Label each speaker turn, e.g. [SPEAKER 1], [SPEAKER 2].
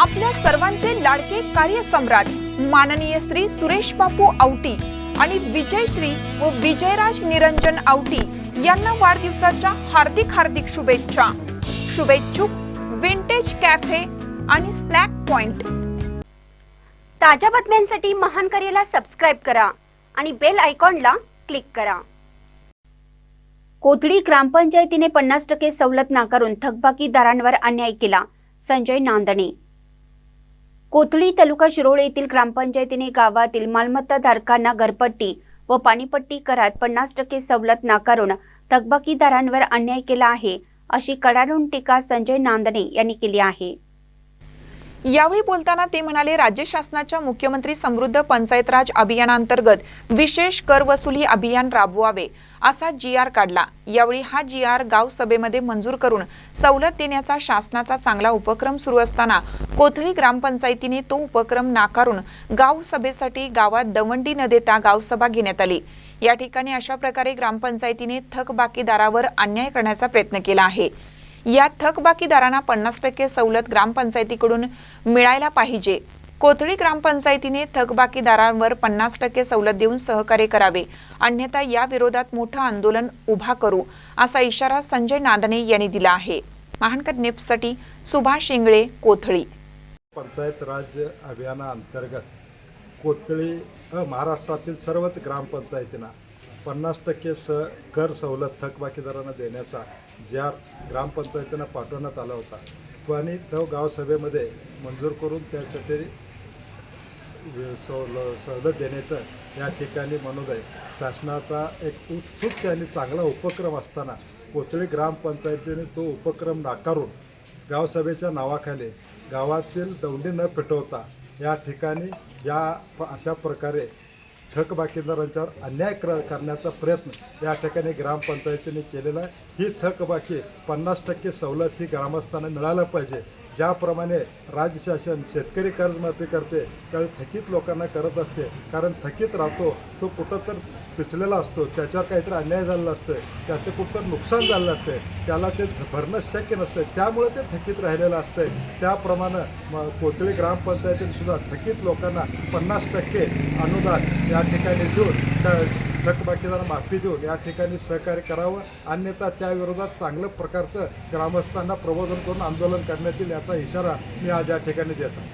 [SPEAKER 1] आपल्या सर्वांचे लाडके कार्यसम्राट माननीय श्री सुरेश बापू आवटी आणि विजयश्री व विजयराज निरंजन आवटी यांना वाढदिवसाच्या हार्दिक हार्दिक शुभेच्छा. शुभेच्छुक विंटेज कॅफे आणि स्नॅक पॉइंट
[SPEAKER 2] ताज्या बातम्यांसाठी महान करेला सबस्क्राईब करा आणि बेल आयकॉनला क्लिक करा. कोथळी ग्रामपंचायतीने पन्नास टक्के सवलत नाकारून थकबाकीदारांवर अन्याय केला संजय नांदणे. कोथळी तालुका शिरोळ येथील ग्रामपंचायतीने गावातील मालमत्ताधारकांना घरपट्टी व पाणीपट्टी करात पन्नास टक्के सवलत नाकारून थकबाकीदारांवर अन्याय केला आहे अशी कडाडून टीका संजय नांदणे यांनी केली आहे.
[SPEAKER 1] यावेळी बोलताना ते म्हणाले राज्य शासनाच्या मुख्यमंत्री समृद्ध पंचायत राज अभियानांतर्गत विशेष कर वसुली अभियान राबवावे असा जी आर काढला. यावेळी हा जी आर गाव सभेमध्ये मंजूर करून सवलत देण्याचा शासनाचा चांगला उपक्रम सुरू असताना कोथळी ग्रामपंचायतीने तो उपक्रम नाकारून गाव सभेसाठी गावात दवंडी न देता गावसभा घेण्यात आली. या ठिकाणी अशा प्रकारे ग्रामपंचायतीने थकबाकीदारावर अन्याय करण्याचा प्रयत्न केला आहे. या थकबाकीदारांना पन्नास टक्के सवलत ग्रामपंचायतीकडून मिळायला पाहिजे. कोथळी ग्रामपंचायतीने थकबाकीदारांवर पन्नास टक्के सवलत देऊन सहकार्य करावे. अन्यथा या विरोधात मोठं आंदोलन उभा करू असा इशारा संजय नादने यांनी दिला आहे. महानकर नेपसाठी सुभाष इंगळे कोथळी.
[SPEAKER 3] पंचायत राज अभियानाअंतर्गत कोथळी महाराष्ट्रातील सर्वच ग्रामपंचायतींना पन्नास टक्के स कर सवलत थकबाकीदारांना देण्याचा ज्या ग्रामपंचायतींना पाठवण्यात आला होता. पण आणि तो गावसभेमध्ये मंजूर करून त्यासाठी सवल सवलत देण्याचं या ठिकाणी मनोदय शासनाचा एक उत्सुक आणि चांगला उपक्रम असताना कोथळी ग्रामपंचायतीने तो उपक्रम नाकारून गावसभेच्या नावाखाली गावातील दौंडी न पेटवता या ठिकाणी या प- अशा प्रकारे थकबाकीदारांच्यावर अन्याय कर करण्याचा प्रयत्न या ठिकाणी ग्रामपंचायतीने केलेला आहे. ही थकबाकी पन्नास टक्के सवलत ही ग्रामस्थांना मिळायला पाहिजे. ज्याप्रमाणे राज्य शासन शेतकरी कर्जमाफी करते त्यावेळी थकीत लोकांना करत असते. कारण थकीत राहतो तो कुठं तर पिचलेला असतो त्याच्यावर काहीतरी अन्याय झालेला असतं त्याचं कुठं नुकसान झालेलं असतं त्याला ते भरणं शक्य नसतं त्यामुळे ते थकीत राहिलेलं असतं त्याप्रमाणे म कोथळी ग्रामपंचायतीतसुद्धा थकीत लोकांना पन्नास टक्के अनुदान या ठिकाणी देऊन त्या थकबाकीदार माफी देऊन या ठिकाणी सहकार्य करावं. अन्यथा त्याविरोधात चांगलं प्रकारचं ग्रामस्थांना प्रबोधन करून आंदोलन करण्यात येईल याचा इशारा मी आज या ठिकाणी देतो.